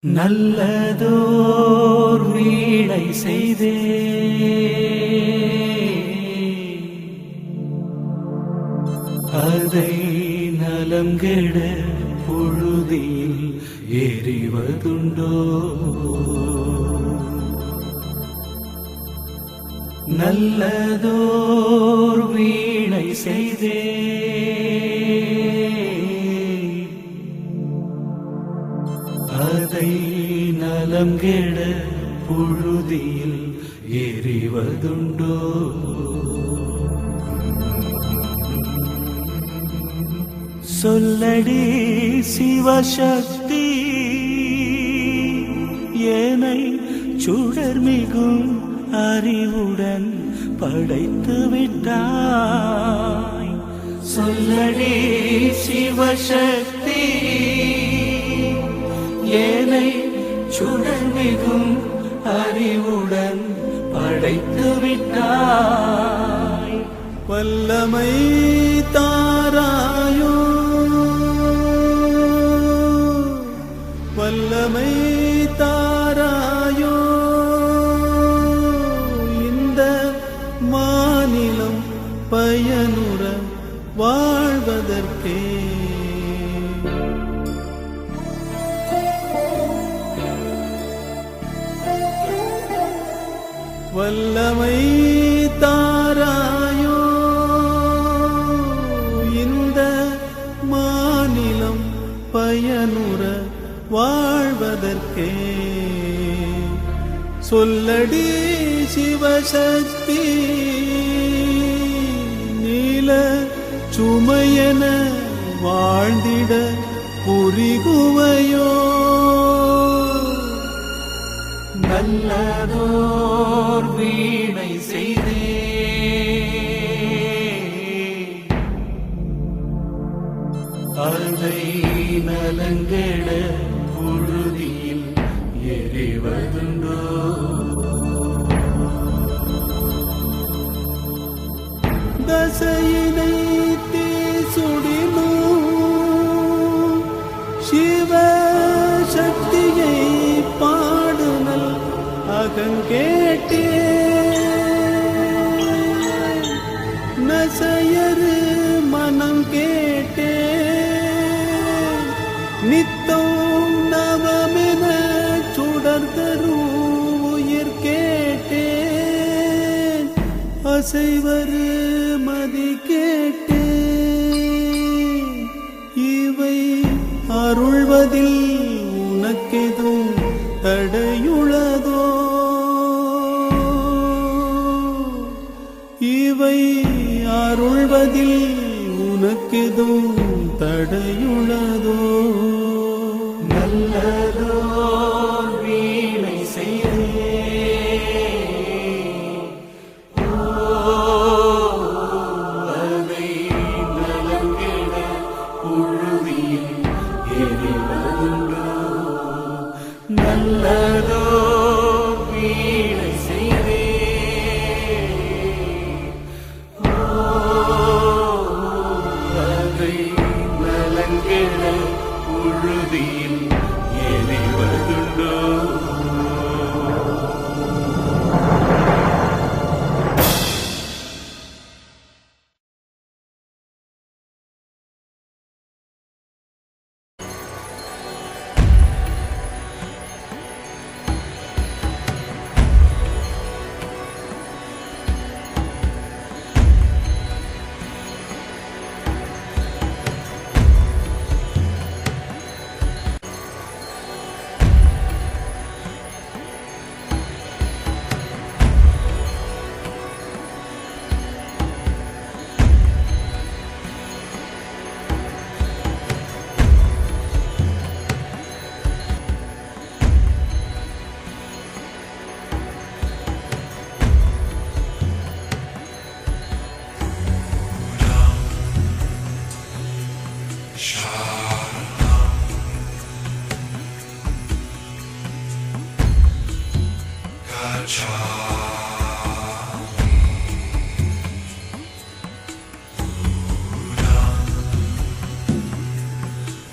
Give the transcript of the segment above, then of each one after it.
நல்லதோர் வீடை செய்தே. அதை நலம் கெட பொழுதில் எறிவதுண்டோ? நல்லதோர் வீணை செய்தே. அதை நலம் கெட புழுதியில் எறிவதுண்டோ சொல்லடி சிவசக்தி ஏனை சுடர் மிகும் அறிவுடன் படைத்து விட்டாய். சொல்லடி சிவசக்தி ஏனை சுடர்மிகும் அறிவுடன் படைத்து விட்டாய் வல்லமை வல்லமை தாராயோ இந்த மாநிலம் பயனுற வாழ்வதற்கே. சொல்லடி சிவசக்தி நீல சுமையன வாழ்ந்திட புரிகுவையோ. நல்ல அதை நலங்கட புழுதியில் எறிவதுண்டோ தசையினை தீசுடினோ சிவ சக்தியை பாடுனல் அகங்கேட்டே அசைவரு மதி கேட்டே இவை அருள்வதில் உனக்கெதும் தடையுளதோ? இவை அருள்வதில் உனக்கெதும் தடையுளதோ?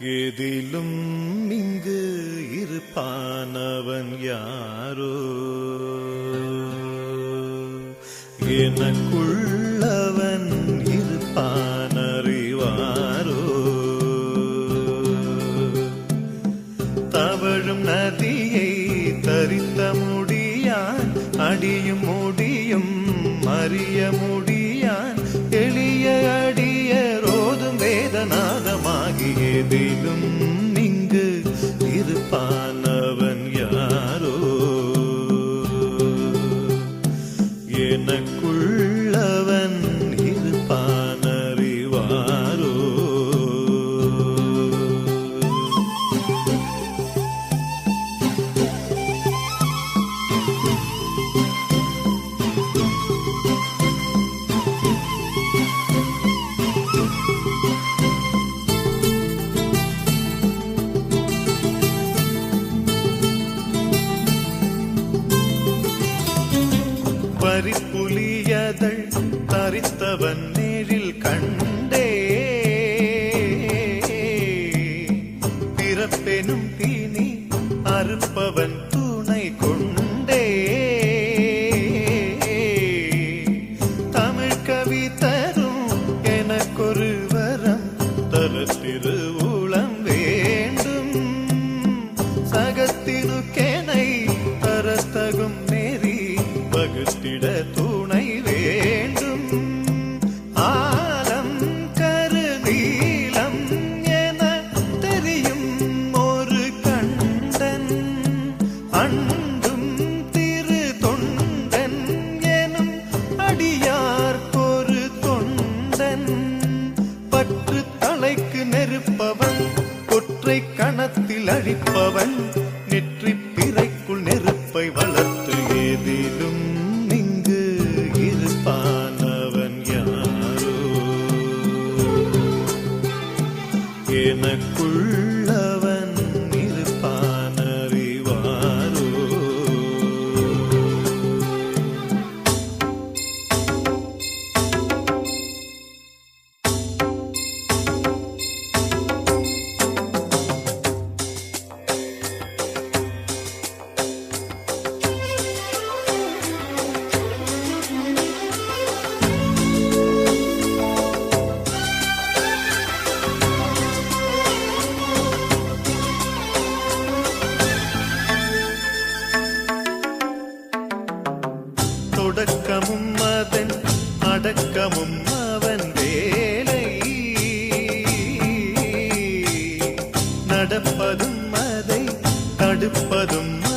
எதிலும் இங்கு இருப்பானவன் யாரோ? எனக்குள்ளவன் இருப்பான் அறிவாரோ தவழும் நதியை தரித்த முடியான் அடியும் When. அழிப்பவன் நெற்றி பிறைக்குள் நெருப்பை வளர்த்து ஏதிலும் முழுவதும்